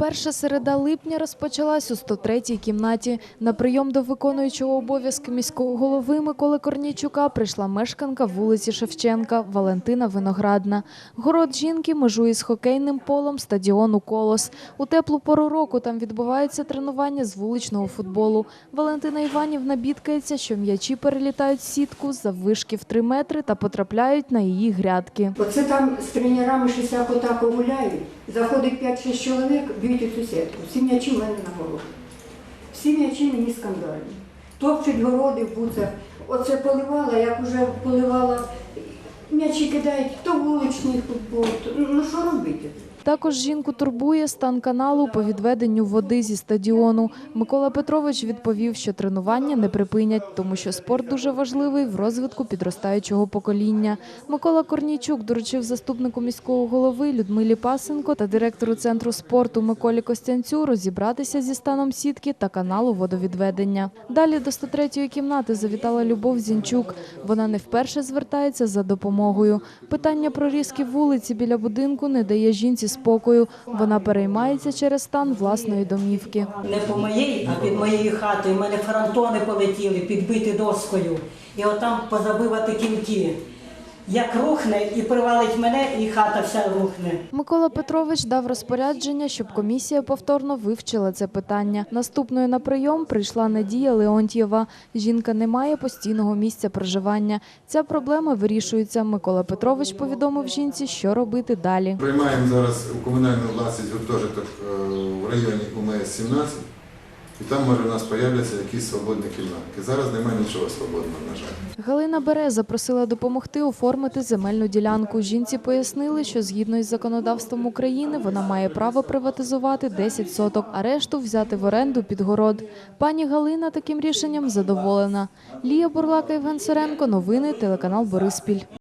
Перша середа липня розпочалась у 103-й кімнаті. На прийом до виконуючого обов'язки міського голови Миколи Корнійчука прийшла мешканка вулиці Шевченка Валентина Виноградна. Город жінки межує з хокейним полом стадіону Колос. У теплу пору року там відбуваються тренування з вуличного футболу. Валентина Іванівна бідкається, що м'ячі перелітають сітку за вишки в 3 метри та потрапляють на її грядки. Оце там з тренерами щось як отак гуляють, заходить 5-6 чоловік, б'ють у сітку. Всі м'ячі в мене на городі. Всі м'ячі мені скандальні. Топчуть городи в буцах. Оце поливала, як уже поливала, м'ячі кидають, то вуличний футбол. Ну що робити? Також жінку турбує стан каналу по відведенню води зі стадіону. Микола Петрович відповів, що тренування не припинять, тому що спорт дуже важливий в розвитку підростаючого покоління. Микола Корнійчук доручив заступнику міського голови Людмилі Пасенко та директору центру спорту Миколі Костянцю розібратися зі станом сітки та каналу водовідведення. Далі до 103-ї кімнати завітала Любов Зінчук. Вона не вперше звертається за допомогою. Питання прорізки вулиці біля будинку не дає жінці спокою. Вона переймається через стан власної домівки. Не по моїй, а під моєю хатою. У мене фронтони полетіли, підбиті доскою. І отам позабивати кінки. Як рухне і привалить мене, і хата вся рухне. Микола Петрович дав розпорядження, щоб комісія повторно вивчила це питання. Наступною на прийом прийшла Надія Леонтьєва. Жінка не має постійного місця проживання. Ця проблема вирішується. Микола Петрович повідомив жінці, що робити далі. Приймаємо зараз у комунальну власність гуртожиток е, в районі УМС-17, і там може у нас появляться якісь свободні кімнатки. Зараз немає нічого свободного, на жаль. Галина Береза просила допомогти оформити земельну ділянку. Жінці пояснили, що згідно із законодавством України вона має право приватизувати 10 соток, а решту взяти в оренду під город. Пані Галина таким рішенням задоволена. Лія Бурлака, Євген Сиренко. Новини телеканал Бориспіль.